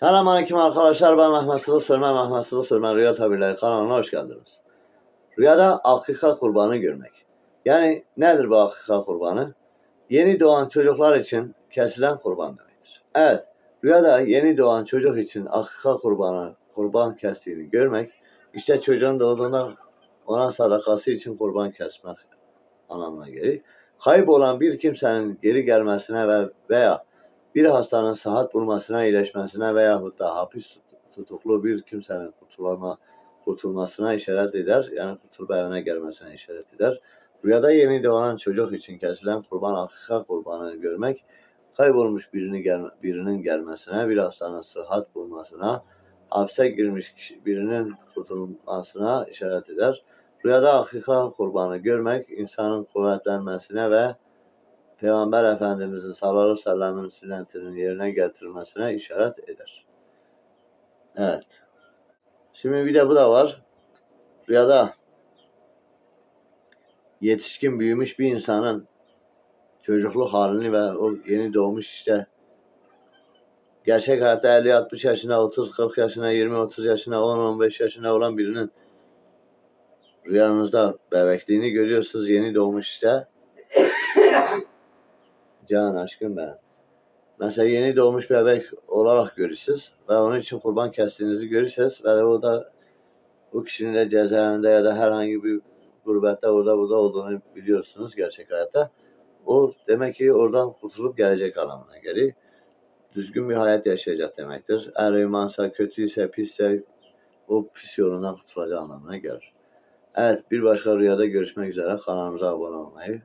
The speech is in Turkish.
Selamünaleyküm arkadaşlar. Ben Mehmet Sılı Sörmen. Mehmet Sılı Sörmen Rüya Tabirleri kanalına hoş geldiniz. Rüyada akika kurbanı görmek. Yani nedir bu akika kurbanı? Yeni doğan çocuklar için kesilen kurban demektir. Evet, rüyada yeni doğan çocuk için akika kurbanı, kurban kestiğini görmek, işte çocuğun doğduğunda ona sadakası için kurban kesmek anlamına gelir. Kaybolan bir kimsenin geri gelmesine ve veya bir hastanın sıhhat bulmasına, iyileşmesine veyahut da hapis tut- tutuklu bir kimsenin kurtulma, kurtulmasına işaret eder. Yani kurtulup evine gelmesine işaret eder. Rüyada yeni doğan çocuk için kesilen kurban, akika kurbanı görmek, kaybolmuş birini gelme, birinin gelmesine, bir hastanın sıhhat bulmasına, hapse girmiş kişi, birinin kurtulmasına işaret eder. Rüyada akika kurbanı görmek, insanın kuvvetlenmesine ve Peygamber Efendimizin sallallahu aleyhi ve sellem'in sünnetinin yerine getirilmesine işaret eder. Evet. Şimdi bir de bu da var. Rüyada yetişkin büyümüş bir insanın çocukluk halini ve o yeni doğmuş işte gerçek hayatta 50-60 yaşına, 30-40 yaşına, 20-30 yaşına, 10-15 yaşına olan birinin rüyanızda bebekliğini görüyorsunuz. Yeni doğmuş işte. Can aşkım benim. Mesela yeni doğmuş bebek olarak görürsünüz ve onun için kurban kestiğinizi görürseniz ve o da bu kişinin de cezaevinde ya da herhangi bir gurbette orada burada olduğunu biliyorsunuz gerçek hayatta. O demek ki oradan kurtulup gelecek anlamına gelir. Düzgün bir hayat yaşayacak demektir. Eğer imansa, kötüyse, pisse o pis yolundan kurtulacağı anlamına gelir. Evet bir başka rüyada görüşmek üzere. Kanalımıza abone olmayı